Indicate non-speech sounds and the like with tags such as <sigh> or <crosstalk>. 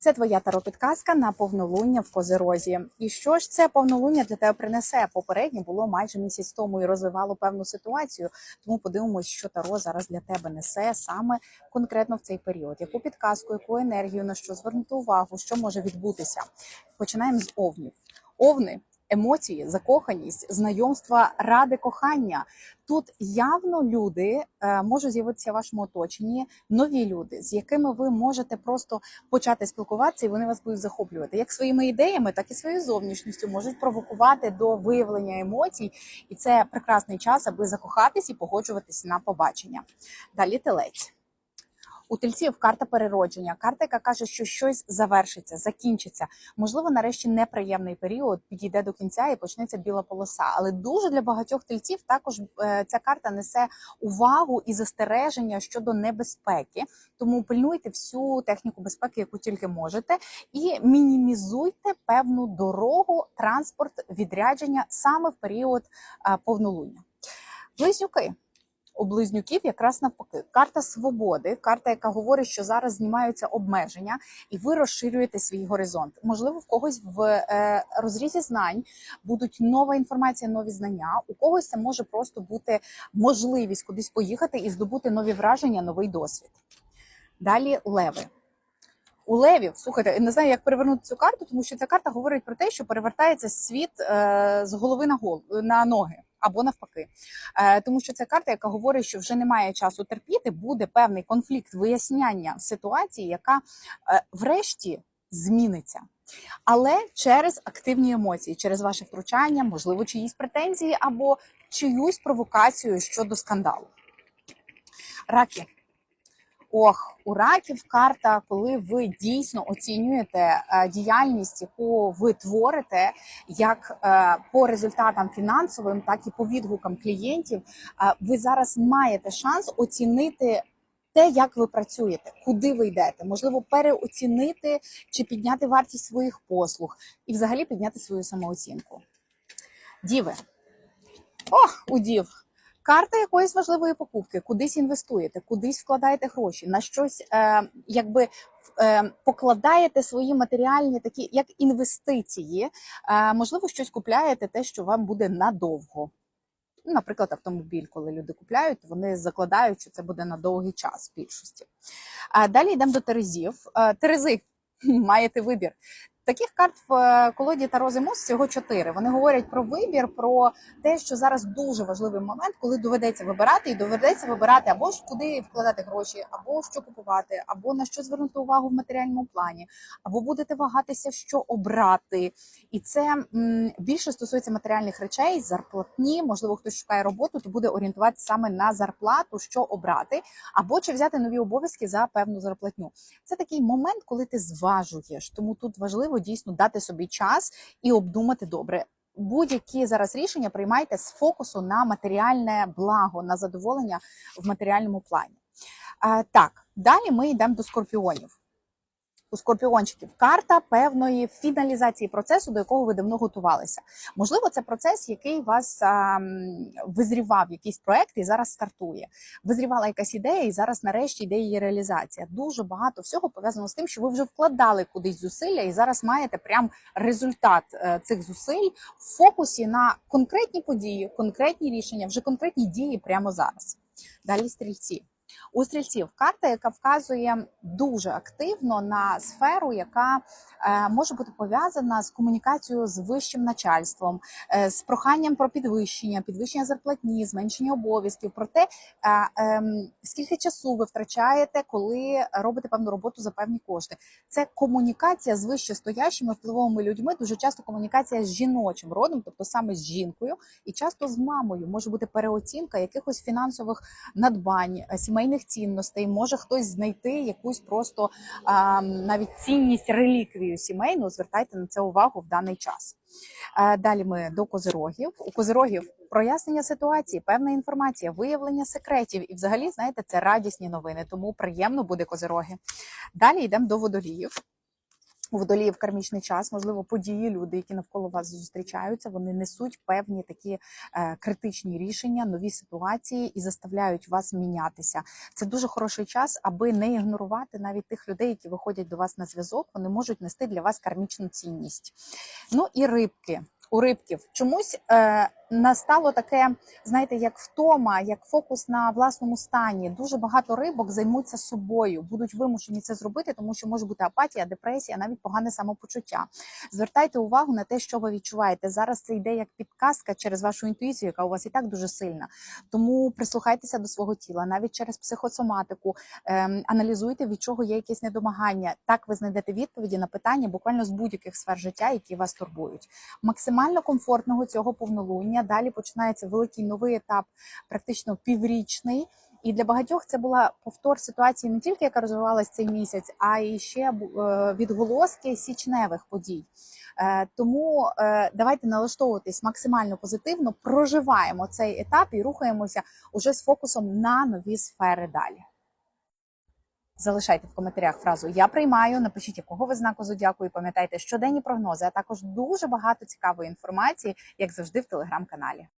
Це твоя таро-підказка на повнолуння в Козерозі. І що ж це повнолуння для тебе принесе? Попереднє було майже місяць тому і розвивало певну ситуацію. Тому подивимось, що таро зараз для тебе несе саме конкретно в цей період. Яку підказку, яку енергію, на що звернути увагу, що може відбутися? Починаємо з овнів. Овни. Емоції, закоханість, знайомства, ради кохання. Тут явно люди е, можуть з'явитися в вашому оточенні, нові люди, з якими ви можете просто почати спілкуватися, і вони вас будуть захоплювати як своїми ідеями, так і своєю зовнішністю можуть провокувати до виявлення емоцій, і це прекрасний час, аби закохатись і погоджуватись на побачення. Далі телець. У тельців карта переродження, карта, яка каже, що щось завершиться, закінчиться. Можливо, нарешті неприємний період підійде до кінця і почнеться біла полоса. Але дуже для багатьох тельців також е, ця карта несе увагу і застереження щодо небезпеки. Тому пильнуйте всю техніку безпеки, яку тільки можете, і мінімізуйте певну дорогу, транспорт, відрядження саме в період е, повнолуння. Близнюки. У близнюків якраз навпаки карта свободи, карта, яка говорить, що зараз знімаються обмеження, і ви розширюєте свій горизонт. Можливо, в когось в е, розрізі знань будуть нова інформація, нові знання. У когось це може просто бути можливість кудись поїхати і здобути нові враження, новий досвід. Далі леви. У левів, слухайте, не знаю, як перевернути цю карту, тому що ця карта говорить про те, що перевертається світ е, з голови на гол на ноги або навпаки, Е, тому що це карта, яка говорить, що вже немає часу терпіти, буде певний конфлікт виясняння ситуації, яка е, врешті зміниться. Але через активні емоції, через ваше втручання, можливо, чиїсь претензії або чиюсь провокацію щодо скандалу. Раки. Ох, у раків карта, коли ви дійсно оцінюєте е, діяльність, яку ви творите, як е, по результатам фінансовим, так і по відгукам клієнтів. Е, ви зараз маєте шанс оцінити. Те, як ви працюєте, куди ви йдете, можливо, переоцінити чи підняти вартість своїх послуг, і взагалі підняти свою самооцінку. Діви. У дів. Карта якоїсь важливої покупки, кудись інвестуєте, кудись вкладаєте гроші, на щось е, якби е, покладаєте свої матеріальні такі як інвестиції. Е, можливо, щось купляєте, те, що вам буде надовго. Ну, Наприклад, автомобіль, коли люди купляють, вони закладають, що це буде на довгий час в більшості. А далі йдемо до Терезів. Е, Терези, <laughs> маєте вибір. Таких карт в е, колоді Таро Зимус всього чотири. Вони говорять про вибір, про те, що зараз дуже важливий момент, коли доведеться вибирати, і доведеться вибирати або ж куди вкладати гроші, або що купувати, або на що звернути увагу в матеріальному плані, або будете вагатися, що обрати. І це м, більше стосується матеріальних речей, зарплатні. Можливо, хтось шукає роботу, то буде орієнтуватися саме на зарплату, що обрати, або чи взяти нові обов'язки за певну зарплатню. Це такий момент, коли ти зважуєш. Тому тут важливо дійсно дати собі час і обдумати добре. Будь-які зараз рішення приймайте з фокусу на матеріальне благо, на задоволення в матеріальному плані. Так, далі ми йдемо до скорпіонів. У скорпіончиків карта певної фіналізації процесу, до якого ви давно готувалися. Можливо, це процес, який вас а, визрівав, якийсь проект і зараз стартує. Визрівала якась ідея, і зараз нарешті йде її реалізація. Дуже багато всього пов'язано з тим, що ви вже вкладали кудись зусилля, і зараз маєте прям результат е, цих зусиль в фокусі на конкретні події, конкретні рішення, вже конкретні дії прямо зараз. Далі стрільці. У стрільців карта, яка вказує дуже активно на сферу, яка е, може бути пов'язана з комунікацією з вищим начальством, е, з проханням про підвищення, підвищення зарплатні, зменшення обов'язків, про те, е, е, скільки часу ви втрачаєте, коли робите певну роботу за певні кошти. Це комунікація з вищестоящими впливовими людьми. Дуже часто комунікація з жіночим родом, тобто саме з жінкою, і часто з мамою може бути переоцінка якихось фінансових надбань, е, сімейних цінностей. Може хтось знайти якусь просто а, навіть цінність реліквію сімейну. Звертайте на це увагу в даний час. Далі ми до козирогів. У козирогів прояснення ситуації, певна інформація, виявлення секретів. І, взагалі, знаєте, це радісні новини, тому приємно буде козироги. Далі йдемо до водоліїв. У водолії в кармічний час, можливо, події, люди, які навколо вас зустрічаються, вони несуть певні такі е, критичні рішення, нові ситуації і заставляють вас мінятися. Це дуже хороший час, аби не ігнорувати навіть тих людей, які виходять до вас на зв'язок. Вони можуть нести для вас кармічну цінність. Ну і рибки. У рибків чомусь е, настало таке, знаєте, як втома, як фокус на власному стані. Дуже багато рибок займуться собою, будуть вимушені це зробити, тому що може бути апатія, депресія, навіть погане самопочуття. Звертайте увагу на те, що ви відчуваєте. Зараз це йде як підказка через вашу інтуїцію, яка у вас і так дуже сильна. Тому прислухайтеся до свого тіла, навіть через психосоматику, ем, аналізуйте, від чого є якесь недомагання. Так ви знайдете відповіді на питання буквально з будь-яких сфер життя, які вас турбують. Максимально комфортного цього повнолуння. Далі починається великий новий етап, практично піврічний. І для багатьох це була повтор ситуації не тільки яка розвивалась цей місяць, а й ще е, відголоски січневих подій. Е, Тому е, давайте налаштовуватись максимально позитивно, проживаємо цей етап і рухаємося уже з фокусом на нові сфери далі. Залишайте в коментарях фразу Я приймаю. Напишіть, якого ви знаку зодіаку, і пам'ятайте щоденні прогнози, а також дуже багато цікавої інформації, як завжди, в телеграм-каналі.